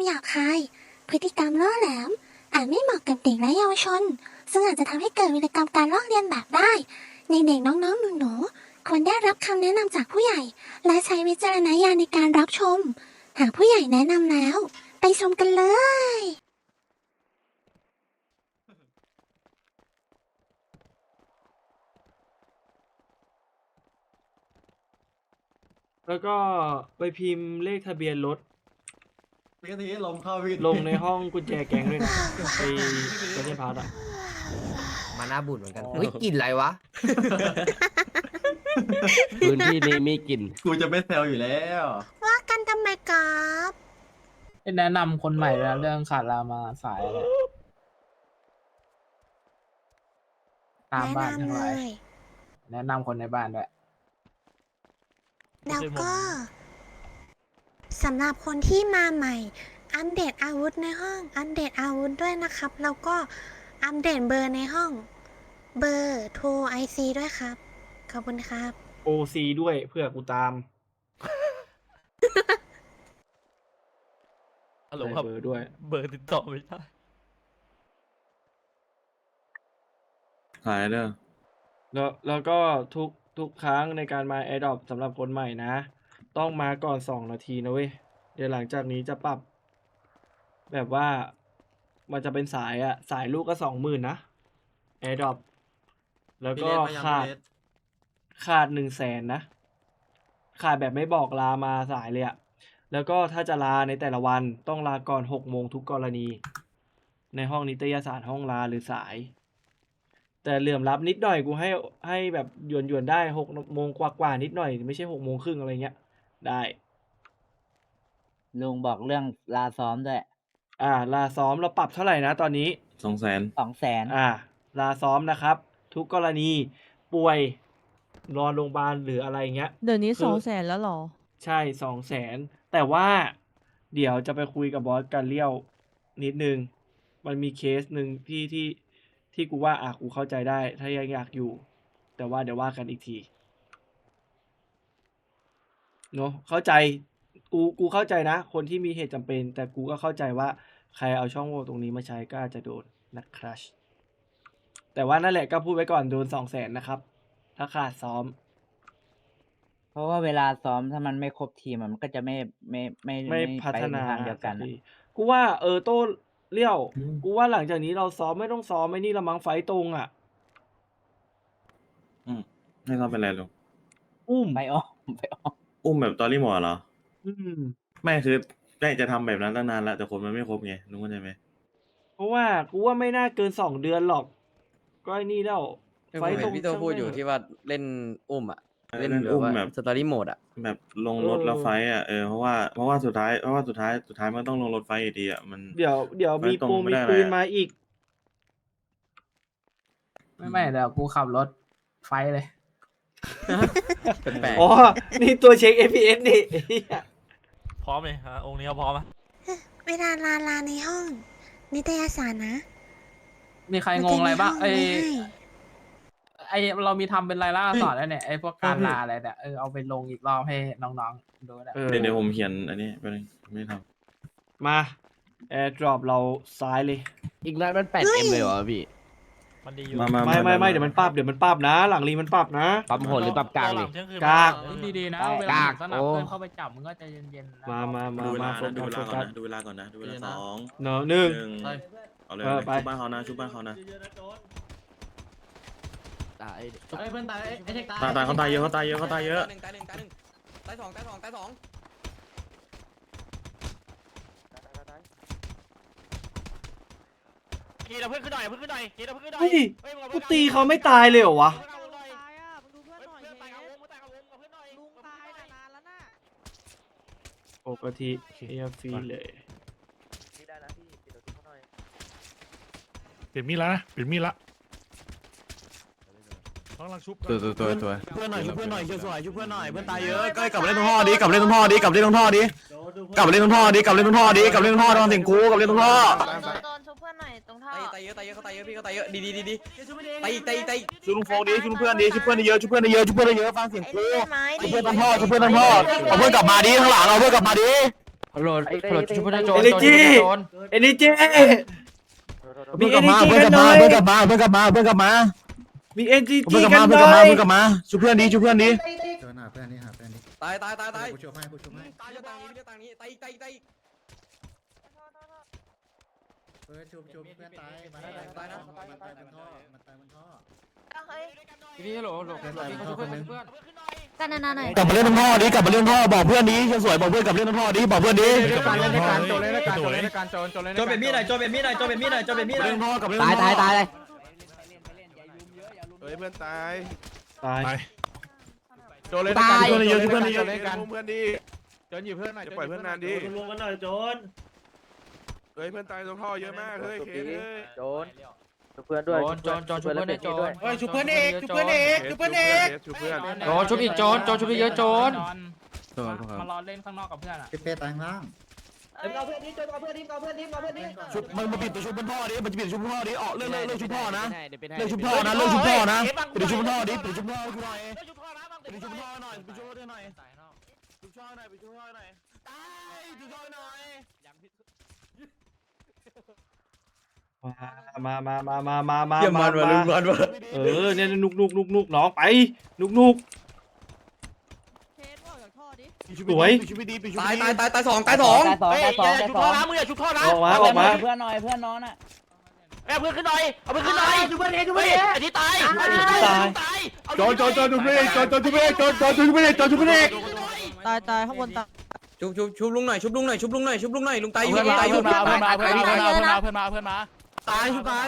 ำหยาบคาย พฤติกรรมล่อแหลม อาจไม่เหมาะกับเด็กและเยาวชน ซึ่งอาจจะทำให้เกิดวิกรรมการลอกเลียนแบบได้ ในเด็กน้องๆหนูๆควรได้รับคำแนะนำจากผู้ใหญ่ และใช้วิจารณญาณในการรับชม หากผู้ใหญ่แนะนำแล้ว ไปชมกันเลยแล้วก็ไปพิมพ์เลขทะเบียนรถ ปกติลมเข้าพี่ลงในห้องกุญแจแก๊งด้วยนะไปไปเล่นพาร์ทอะมาหน้าบุญเหมือนกันเฮ้ยกลิ่นอะไรวะพื้นที่นี้มีกลิ่นกูจะไม่แซวอยู่แล้วว่ากันทำไมครับแนะนำคนใหม่แล้วเรื่องขาดรามาสายอะไรตามแนะบ้านทั้งนำหเลลายย แนะนำคนในบ้านด้วยแล้วก็ สำหรับคนที่มาใหม่ อัปเดตอาวุธในห้อง อัปเดตอาวุธด้วยนะครับ แล้วก็อัปเดตเบอร์ในห้อง เบอร์โทรไอซีด้วยครับ ขอบคุณครับ โอซีด้วยเพื่อกูตามฮัลโหลครับเบอร์ด้วย เบอร์ติดต่อไม่ได้ขายเด้อ แล้วแล้วก็ทุกทุกครั้งในการมา a อ o p สำหรับคนใหม่นะ ต้องมาก่อนสองนาทีนะเว้ย เดี๋ยวหลังจากนี้จะปรับ แบบว่ามันจะเป็นสายอะสายลูกก็สองหมื่นนะ a อ o p แล้วก็ขาดขาดหนึ่งแสนนะ ขาดแบบไม่บอกลามาสายเลยอะแล้วก็ถ้าจะลาในแต่ละวันต้องลาก่อนหกโมงทุกกรณี ในห้องนิตยสารห้องลาหรือสาย แต่เหลื่อมรับนิดหน่อยกูให้ให้แบบหยวนหยวนๆได้หกโมงกว่ากว่าๆนิดหน่อย ไม่ใช่หกโมงครึ่งอะไรเงี้ย ได้ ลุงบอกเรื่องลาซ้อมด้วยอ่า ลาซ้อมเราปรับเท่าไหร่นะตอนนี้ สองแสนสองแสนอ่า ลาซ้อมนะครับ ทุกกรณีป่วยนอนโรงพยาบาลหรืออะไรเงี้ย เดี๋ยวนี้คือสองแสนแล้วเหรอ ใช่สองแสนแต่ว่าเดี๋ยวจะไปคุยกับบอสกันเลี้ยวนิดนึง มันมีเคสหนึ่งที่ที่ที่กูว่าอะกูเข้าใจได้ ถ้ายังอยากอยู่ แต่ว่าเดี๋ยวว่ากันอีกที เนอะเข้าใจกูกูเข้าใจนะ คนที่มีเหตุจำเป็น แต่กูก็เข้าใจว่าใครเอาช่องโหว่ตรงนี้มาใช้ก็อาจจะโดนนะครับแต่ว่านั่นแหละก็พูดไว้ก่อนโดนสองแสนนะครับ ถ้าขาดซ้อม เพราะว่าเวลาซ้อมถ้ามันไม่ครบทีมอะมันก็จะไม่ไม่ไม่ไม่พัฒนาไปทางเดียวกันสัอะทีกูว่าเออโต้เลี้ยว กูว่าหลังจากนี้เราซ้อมไม่ต้องซ้อมไม่นี่ละมั้งไฟต์ตรงอะอืมไม่ต้องเป็นไรลุงอุ้ม ไปอ้อมไปอ้อม อุ้มแบบตอรี่หมอเหรอ อืม ไม่คือได้จะทำแบบนั้นตั้งนานแล้วแต่คนมันไม่ครบไงลุงเข้าใจไหมเพราะว่ากูว่าไม่น่าเกินสองเดือนหรอก ก็ไอ้นี่แล้วผมไฟต์ตเห็รนงพี่โตพูดอยู่ที่ว่าเล่นอุ้มอะเล่นเล่นแบบอุ้มว่าแบบสตอรี่โหมดอะ แบบลงรถแล้วไฟท์อะเออเพราะว่าเพราะว่าสุดท้ายเพราะว่าสุดท้ายสุดท้ายมันต้องลงรถไฟท์อยู่ดีอะมัน เดี๋ยวเดี๋ยวไฟมีต์ตรงปูไม่มีได้ปืนอะไรอะ มาอีก ไม่ไม่เดี๋ยวกูขับรถไฟเลย แปลกอ๋อ นี่ตัวเช็ค FPS นี่ไอ้เหี้ยพร้อมเลยฮะองค์นี้เขาพร้อมไหมเวลาลาลาในห้อง นิตยสารนะมีใครงงอะไรบ้างมันไอจะมีห้องไว้ให้ไอเรามีทำเป็นรายล่าสอนแล้วเนี่ยไอพวกการลาอะไรเนี่ยเออเอาไปลงอีกรอบให้น้องๆดูนะเออเดี๋ยวเดี๋ยวผมเขียนอันนี้ไปเลยไม่ทมา แอร์ดรอปเราซ้ายเลย อีกนัดมันแปดเอ็มเลยเหรอพี่ มันดีอยู่ำมามาไม่ไม่ไม่เดี๋ยวมันปรับเดี๋ยวมันปรับนะ หลังรีมันปรับนะ ปั๊มโหดหรือปั๊มกลางหดิเที่ยงคืนกากเออดีๆนะได้เวลากากสนับโอ้เพื่อนเข้าไปจับมึงก็ใจเย็นๆนะมามามาดูเวมาลาโฟนะดูกัสเวโฟลาก่อนกัสนะดูเวลาก่อนนะดูเวลาสองเนอะหนึ่ง หนึ่งเอาเลยเออเลยไป ชุบบ้านเขานะชุบบ้านเขานะตายเฮ้ยเพื่อนตายไอ้เช็คตายตายตายเขาตายเยอะเขาตายเยอะเขาตายเยอะ ตายหนึ่งตายหนึ่งตายหนึ่งตายสองตายสองตายสอง กีเราเพื่อนขึ้นหน่อยเพื่อนขึ้นหน่อยกีเราเพื่อนขึ้นหน่อยเฮ้ยเฮ้ยมึงอกูพื่อนตีเขาไม่ตายเลยเหรอวะเพื่อนเอาหน่อยตายอะมึงดูเพื่อนเฮ้ยหน่อยเพื่อนตายกับวงเเพื่อนตายกับวงเอาเพื่อนหน่อยลุงตายนานแล้วน่ะปกติเอฟรีเลยเปลี่ยนมีดแล้วนะเปลี่ยนมีดละต้องลังชุบตัวตัวตัวตัวเพื่อนหน่อยช่วยเพื่อนหน่อยช่วยสวยช่วยเพื่อนหน่อยเพื่อนตายเยอะก็กลับมาเล่นตรงท่อดิกลับมาเล่นตรงท่อดิกลับมาเล่นตรงท่อดิกลับมาเล่นตรงท่อดิกลับมาเล่นตรงท่อดิกลับมาเล่นตรงท่อดิกลับมาเล่นตรงท่อตอนเสียงกูกลับมาเล่นตรงท่อ โด ตรงท่อตายตายเยอะตายเยอะเขาตายเยอะพี่เขาตายเยอะดีดีดีดีตายอีกตายอีกตายอีกชูลุงโฟกดิชูลุงเพื่อนดิชูเพื่อนเยอะชูเพื่อนเยอะชูเพื่อนเยอะฟังเสียงไอ้กูนี่ไม้ชูเพื่อนทั้งพ่อชูเพื่อนทั้งพ่อเอาเพื่อนกลับมาดิข้างหลังเอาเพื่อนกลับมาดิโหลดโหลดชุบเพื่อนโจเอรลิจีโจรเอลิจีเพื่อนกลับมาเพื่อนกลับมาเพื่อนกลับมาเพื่อนกลับมาเพื่อนกลับมามีเอ็นจีเพื่จีอนกลับกัมานหเพื่อนกลับน่มาอยเพื่อนกลับมาชูเพื่อนดิชูเพื่อนดิตายตายตายตายกูช่วยให้กูช่วยให้ตายเยอะตายนี้เยอะตายนี้ตายอีกตาย อีกตายอีกเฮ้ยชุบชุบเพื่อนตายมาได้ตายนะมันตายบนท่อมันตายบนท่อเฮ้ยพี่โหลโหลพี่เขาชุบเพื่อนชุบเพื่อนกันนานๆหน่อยกลับมาเล่นทั้งพ่อดิกลับมาเล่นพ่อบอกเพื่อนดิสวยบอกเพื่อนกลับเล่นทั้งพ่อดิบอกเพื่อนดิการเล่นในการโจรเล่นในการโจรเล่นในการโจรโจรเล่นในโจการเป็นมีดหน่อยโจเป็นมีดหน่อยโจเป็นมีดหน่อยโจเป็นมีดหน่อยเล่นพ่อกลับเล่นตายตายตายเลยเฮ้ยเพื่อนตายตายโจเล่นในการโจเล่นเยอะชูเพื่อนเยอะเล่นกันเพื่อนดิโจรหยิบเพื่อนหน่อยจะปล่อยเพื่อนนานดิรวมกันหน่อยโจนเฮ้ยเพื่อนตายตรงท่อเยอะมากเฮ้ยเคสเฮ้ยโจนเพื่อนด้วยโจรโจรโจรชุบเพื่อนในโจรเฮ้ยชุบเพื่อนเอกชุบเพื่อนเอกชุบเพื่อนเอกชูเพื่อนโจรชุบอีกโจรโจรชุบอีกเยอะโจรมารอเล่นข้างนอกกับเพื่อนอะพี่เป้ตายข้างล่างชุบมันมาปิดตัวชุบเพื่อนพ่อดิมันจะปิดชุบเพื่อนพ่อดิออกเลิกเลิกเลิกชุบพ่อนะเดี๋ยวเป็นเลิกชุบพ่อนะเลิกชุบพ่อนะปิดชุบพ่อดิปิดชุบพ่อกูหน่อยปิดชุบพ่อหน่อยปิดชุบพ่อหน่อยชุบพ่อหน่อยปิดชุบพ่อหน่อยตายชุบพ่อหน่อย มามามามามามาเยี่ยมมันว่ะลุงมันว่ะเออเนี่ยนุกนุกนุกนุกน้องไปนุกนุกเคสบอกจากท่อดิสวย ปิดชุบดีปิดชุบตายดีตายตายตายสองตายสองตายสองเฮ้ยตายสอองย่าชุบท่อตายสองนะมึงอย่าชุบท่อนะออกมาออกมาเพื่อนหน่อยเพื่อนน้องน่ะเอ้ยเพื่อนขึ้นหน่อยเอาเพื่อนขึ้นหน่อยชุบเพื่อนเอกชุบเพื่อนเอกอันนี้ตายอันนี้ตายตายโจนโจนโจนชุบเพื่อนโจนโจนชุบเพื่อนโจนโจนชุบเพื่อนโจนชุบเพื่อนตายตายข้างบนตายชุบชุบชุบลุงหน่อยชุบลุงหน่อยชุบลุงหน่อยชุบลุงหน่อยลุงตายอยู่เพื่อนลุงมาตายอยู่ เพื่อนมาเพื่อนมาเพื่อนมาเพื่อนมาเพื่อนมาเพื่อนมา ตายชุบตาย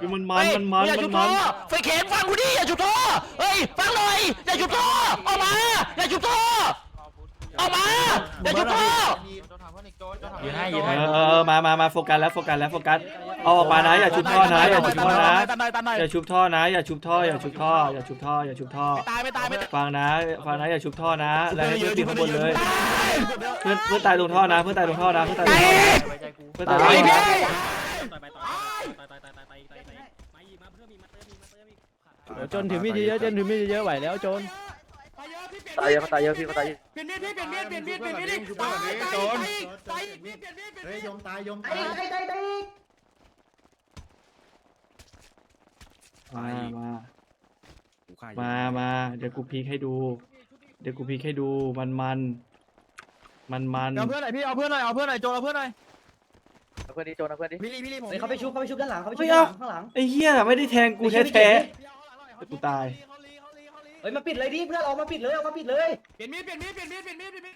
คือมันมันมันมันอย่ามัชุนบมัท่อนไฟเข็มฟังกูดิอย่าชุบท่อเฮ้ยฟังหน่อยอย่าชุบท่อออกมาอย่าชุบท่อออกมาอย่าชุบท่อยืนให้ยืเอนให้อเออเออมามามาโฟกัสแล้วโฟกัสแล้วโฟกัสเอาออกมานะอย่าชุบท่อนะอย่าชุบท่อนะตันหน่อยตันหน่อยอย่าชุบท่อนะอย่าชุบท่ออย่าชุบท่ออย่าชุบท่ออย่าชุบท่อตายไม่ตายไม่ตายฟังนะฟังนะอย่าชุบท่อนะแล้วให้เพื่อนติดข้างบนเลยเพื่อนเพื่อนตายลงท่อนะ เพื่อนตายลงท่อนะเพื่อนตายลงท่อนะเพื่อนตายลงท่อนะ จนถือมีดเยอะๆจนถือมีดเยอะๆไหวแล้วจนตายเยอะเขาตายเยอะพี่ตายเยอะเปลี่ยนมีดพี่เปลี่ยนมีดเปลี่ยนมีดเปลี่ยนมีดตายตายตายตายมีดเปลี่ยนมีดเปลี่ยนเฮ้มียยมตายยมตายมามามามาเดี๋ยวกูพีคให้ดู เดี๋ยวกูพีคให้ดูมันมันมันมันเอาเพื่อนหน่อยพี่เอาเพื่อนหน่อยเอาเพื่อนหน่อยโจเอาเพื่อนหน่อย พื่อนดิโจนเพื่อนดิพี่ลี่พี่ลี่ผมเขาไปชุบเขาไปชุบด้านหลังเขาไปชุเฮ้บยด้านเอาหลังข้างหลังไอ้เหี้ยไม่ได้แทงกูแท้แท้ๆกูตายเฮ้ยมาปิดเลยดิเพื่อนออกมาปิดเลยออกมาปิดเลยเปลี่ยนมีดเปลี่ยนมีดเปลี่ยนมีดเปลี่ยนมีดเปลี่ยน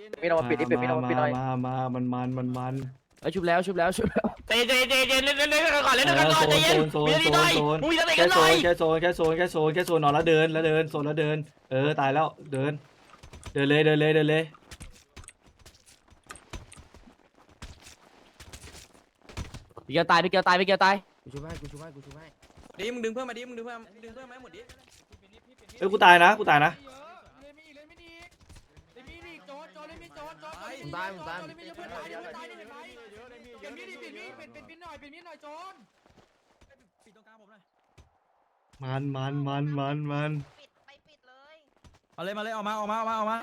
มีดมีออกมาปิดดิปิดมีออกมาปิดหน่อยมามามันมันมันมันเอ้ยชุบแล้วชุบแล้วชุบแล้วเตะเตะเตะเตะเล่นเล่นเล่นกันก่อนเล่นกันก่อนใจเย็นโซนมีโซอะไรนหน่อยโซนมึงมีอะไรแค่กันหโซน่อยนแค่โซนแค่โซนแค่โซนแค่โซนนอนแล้วเดินแล้วเดินโซนแล้วเดิน เออตายแล้วเดิน เดินเลยเดินเลยเดินเลย พี่เกียวตายพี่เกียวตายพี่เกียวตายกูชุบให้กูชุบให้กูชุบให้ดิมึงดึงเพื่อนมาดิมึงดึงเพื่อนดึงเพื่อนมาให้หมดดิเอ้ยกูตายนะกูตายนะเล่นมีดเล่นมีดอีกเล่นมีดอีกโจนโจนเล่นมีดโจนโจนตายผมตายเล่นมีดเพื่อนตายเพื่อนตายนี่เห็นไหมเปลี่ยนมีดดิเปลี่ยนมีดเปลี่ยนเปลี่ยนมีดหน่อยเปลี่ยนมีดหน่อยโจนมันมันมันมันมันปิดไปปิดเลยเอาเลยมาเลยออกมาออกมาออกมาออกมา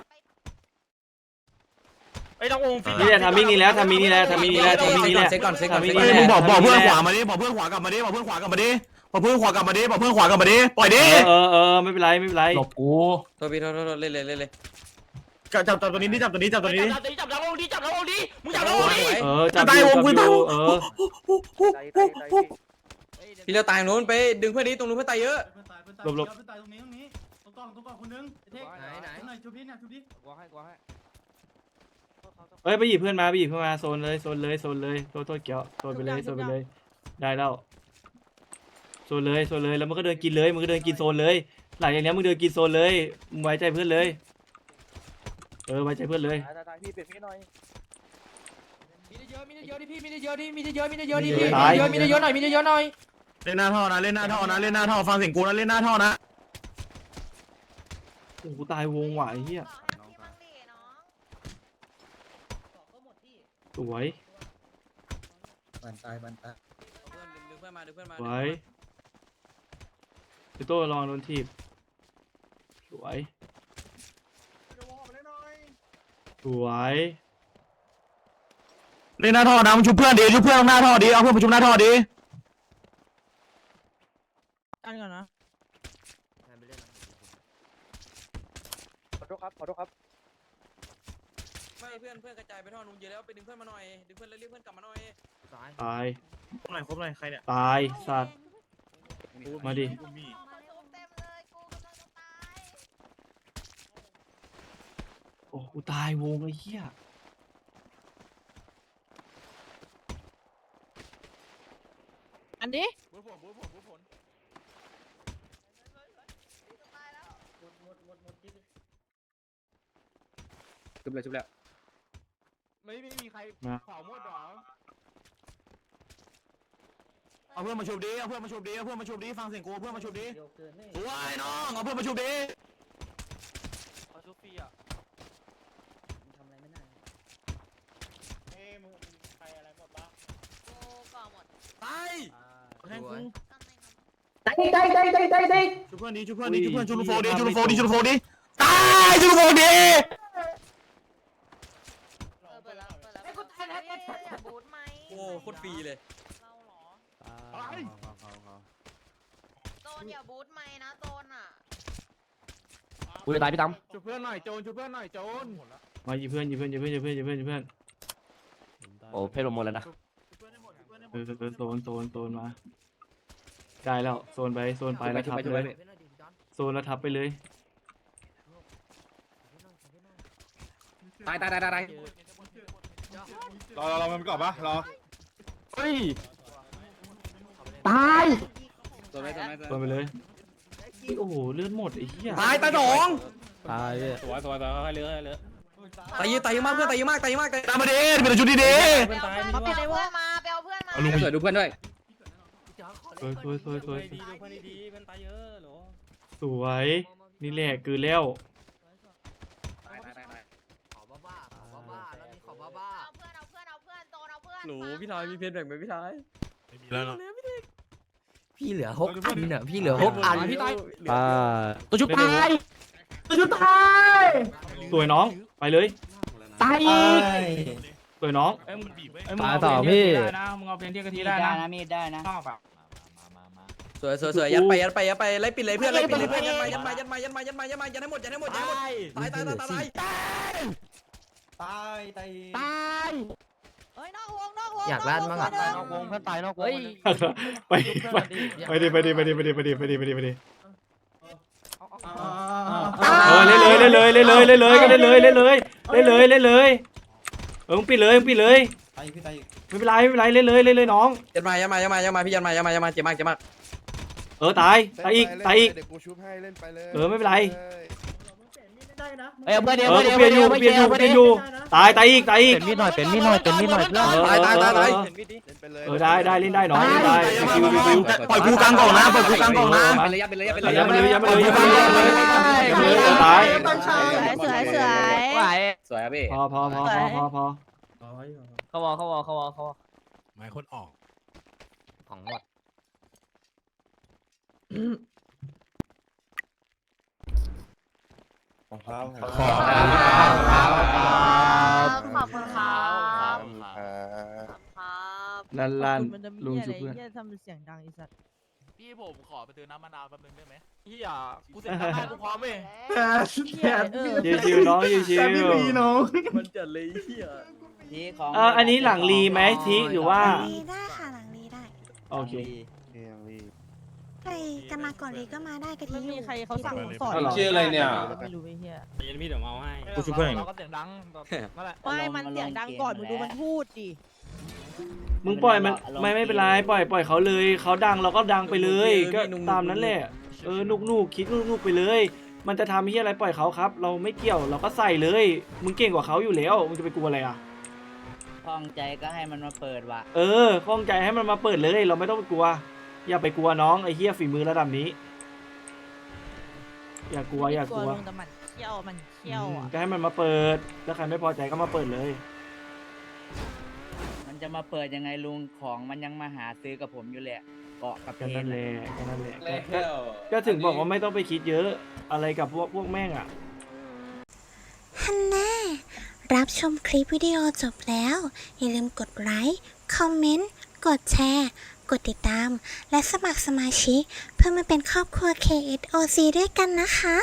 ไอ้ต้ององค์ฟิตนี่แหละทำมินี่แล้วทำมินี่แล้วทำมินี่แล้วทำมินี่แล้วเซ็ตก่อนเซ็ตก่อนทำมิเซ็ตก่อนนี่เฮ้ยแหมึละงบอกบอกเพื่อนขวามาดิบอกเพื่อนขวากลับมาดิบอกเพื่อนขวากลับมาดิบอกเพื่อนขวากลับมาดิบอกเพื่อนขวากลับมาดิปล่อยดิเออเออเออไม่เป็นไรไม่เป็นไรหลบกูโทษพี่โทษโทษโทษเล่นเลยเล่นเลยจับจับจับตัวนี้ดิจับตัวนี้จับตัวนี้ดิจับจับจับจับองค์ดิจับจับองค์ดิมึงจับองค์ดิเออจับอยู่จับอยู่เออตายตายตายพี่พี่เราตายตรงนู้นไปดึงเพื่อนดิตรงนู้นเพื่อนตายเยอะหลบหลบตายตรงนี้ตรงนี้ตรงกล้องตรงกล้องคนนึงเทคไหนไหนหน่อยชุบดิเนี่ยชุบดิกูให้กูให้ เอ้ยไปหยิบเพื่อนมาไปหยิบเพื่อนมาโซนเลยโซนเลยโซนเลยโทษโทษเกี่ยวโซนไปเลยโซนไปเลย ได้แล้วโซนเลยโซนเลยแล้วมันก็เดินกินเลยมันก็เดินกินโซนเลย หลังจากนี้มึงเดินกินโซนเลยมึงไว้ใจเพื่อนเลย เออไว้ใจเพื่อนเลยตายตายตายพี่เปลี่ยนมีหน่อยมีได้เยอะมีได้เยอะดิพี่มีได้เยอะดิมีได้เยอะมีได้เยอะดิพี่มีได้เยอะมีได้เยอะหน่อยมีได้เยอะหน่อยเล่นหน้าท่อนะเล่นหน้าท่อนะเล่นหน้าท่อฟังเสียงกูนะเล่นหน้าท่อนะโอ้โหตายวงว่ะไอ้เหี้ย บอกให้พี่มั่งดิน้อง สวยบันตายบันตายเพื่อนมาดูเพื่อนมาสวยพี่โต้ระวังโดนทีบสวยสวยเล่นหน้าท่อนะมึงชุบเพื่อนดิชุบเพื่อนตรงหน้าท่อดิเอาเพื่อนมาชุบหน้าท่อดิกันก่อนนะขอโทษครับขอโทษครับไม่เพื่ อนเพื่อนกระจายไปท่อนู้นเยอะแล้วไปดึงเพื่อนมาหน่อยดึงเพื่อนแล้วเรียกเพื่อนกลับมาหน่อยตายตาย ครบหน่อยครบหน่อยใครเนี่ยตาย สัตว์ มาดิเต็มเลยกูกำลังจะตายโอ้กูตายวงไอ้เหี้ย อันนี้จุบเลยจุบแล้ว ไม่ไม่มีใครมา เผาหมดหรอเอาเพื่อนมาชุบดิเอาเพื่อนมาชุบดิเอาเพื่อนมาชุบดิฟังเสียงกูเอาเพื่อนมาชุบดิสวยน้องเอาเพื่อนมาชุบดิเขาชุบฟรีอะกูก่อหมดตายแทงกูกำลังทำชุบเพื่อนดิชุบเพื่อนดิชุบเพื่อนชุบลูกโฟดิชุบลูกโฟดิชุบลูกโฟดิตายชุบลูกโฟดิ คตรฟรีเลย เราเหรอโจนอย่าบูทไหมนะโจนอะกูจะตายพี่ตั้มชุบเพื่อนหน่อยโจนชุบเพื่อนหน่อยโจนมาหยิบเพื่อนหยิบเพื่อนหยิบเพื่อนหยิบเพื่อนหยิบเพื่อนหยิบเพื่อนโอ้เพชรลงหมดแล้วนะเออเออโซนโซนโซนมาใกล้แล้วโซนไปโซนไปแล้วทับไปเลยโซนแล้วทับไปเลยตายตายตายตายรอรอรอมันก่อนปะรอ เฮ้ยตัวไหนตัวไหนโซนไปเลยโอ้โหเลือดหมดไอ้เหี้ยตายตายสองตายพี่สวยสวยสวยเลือเลือตายเยอะตายเยอะมากเพื่อนตายเยอะมากตายเยอะมากตายตามมาดิเป็นชุดดีดีไปเอาเพื่อนมาไปเอาเพื่อนมาไปเอาเพื่อนมาเอาลุงสวยดูเพื่อนด้วยสวยสวยสวยสวยดีดูเพื่อนดีเพื่อนตายเยอะหรอสวย นี่แหละคือแล้วตายตายตายตายขอบ้าบ้าขอบ้าบ้าแล้วมีขอบ้าบ้า หนูพี่ทายมีเพชรแบ่งไหมพี่ทายแล้วเนาะ พี่เหลือหกอันเนี่ยพี่เหลือหกอัน พี่ตายอ่า ตัวชุบตายตัวชุบตายสวยน้องไปเลยตายอีกสวยน้องเอ้ยมึงเอ้ยมึงเอาเพลงเที่ยวกะทิได้นะมึงเอาเพลงเที่ยวกะทิมีดได้ได้นะนะมีดได้นะชอบอะสวยสวยสวยยัดไปยัดไปยัดไปไล่ปิดเลยเพื่อนไล่ปิดเลยเพื่อนยัดมายัดมายัดมายัดมายัดมายัดมายัดให้หมดยัดให้หมดยัดให้หมดตายตายตายตายตายตาย เฮ้ยนอกวงนอกวงอยากลั่นมั้งอะนอกวงเพื่อนตายนอกวงไปไปไปดิไปดิไปดิไปดิไปดิไปดิไปดิไปดิเออเล่นเลยเล่นเลยเล่นเลยเล่นเลยก็เล่นเลยเล่นเลยเล่นเลยเล่นเลยเออมึงปิดเลยมึงปิดเลยไม่เป็นไรไม่เป็นไรเล่นเลยเล่นเลยน้องยัดมายัดมายัดมายัดมาพี่ยัดมายัดมายัดมาเจ็บมากเจ็บมากเออตายตายอีกตายอีก เดี๋ยวกูชุบให้เล่นไปเลยเออไม่เป็นไร เอ้ยเอาเพื่อนเดียวเออเพื่อนเปลี่ยนอยู่เดียวเปลี่ยนอยู่เปลี่ยนอยู่ ตายตายอีกตายอีก เป็นมีดหน่อยเป็นมีดหน่อยเป็นมีดหน่อยเพื่อนเออตายตายตายตายเออเล่นไปเลยเออได้ได้เล่นได้น้องเล่นได้ฟิวฟิวฟิวปล่อยกูกลางกล่องนะปล่อยกูกลางกล่องนะไปเลยยัดไปเลยยัดไปเลยยัดไปเลยยัดไปเลยยัดไปเลยยัดไปเลยยัดไปเลยเออตายสวยสวยสวยไหวสวยครับพี่พอพอพอพอพอพอเขาวอเขาวอเขาวอเขาวอหมายคนออกของหมดของเขาคขอ ลั่นลั่นมันจะมีลุงอะไรชุบเพื่อนเหี้ยทำเป็นเสียงดังอีสัตว์พี่ผมขอไปเตือนน้ำมะนาวแป๊บนึงได้ไหมพี่อะกูเสร็จแล้วกูพร้อมเว้ยเออชิวชิวๆน้องชิวชิวมันจัดเลยเฮียทีของเอออันนี้หลังรีไหมทีหรือว่ารีได้ค่ะหลังรีได้ โอเคเรียงรีใครจะมาก่อนรีก็มาได้กะทิมันอยู่มีใครเขาสั่งสอนเอาเหรอชื่ออะไรเนี่ย ไม่รู้ไอ้เหี้ยพี่เดี๋ยวมาให้ กูชุบเพื่อนเราก็เสียงดังนั่นแหละไม่มันเสียงดังก่อนมึงดูมันพูดดิ มึงปล่อยมันไม่ไม่เป็นไรปล่อยปล่อยเขาเลยเขาดังเราก็ดังไปเลย ก็ตามนั้นแหละเออนุกนุกคิดนุกนุกไปเลย มันจะทำที่อะไรปล่อยเขาครับ เราไม่เกี่ยวเราก็ใส่เลย มึงเก่งกว่าเขาอยู่แล้วมึงจะไปกลัวอะไรอะคล่องใจก็ให้มันมาเปิดว่ะเออข้องใจให้มันมาเปิดเลย เราไม่ต้องไปกลัว อย่าไปกลัวน้องไอ้เหี้ยฝีมือระดับนี้ อย่ากลัวอย่ากลัวลงแต่มันเขี้ยวมันเขี้ยวอะก็ให้มันมาเปิดถ้าใครไม่พอใจก็มาเปิดเลยมัน จะจะมาเปิดยังไงลุงของมันยังมาหาซื้อกับผมอยู่แหละเกาะกับเพก็นั่นนแหน่ะละก็นั่นแหละก็ก็ก็ถึงบอกว่าไม่ต้องไปคิดเยอะอะไรกับพวกพวกแม่งอะ ฮันน่ารับชมคลิปวิดีโอจบแล้ว อย่าลืมกดไลค์ คอมเมนต์ กดแชร์ กดติดตาม และสมัครสมาชิก เพื่อมาเป็นครอบครัว KSOC ด้วยกันนะคะ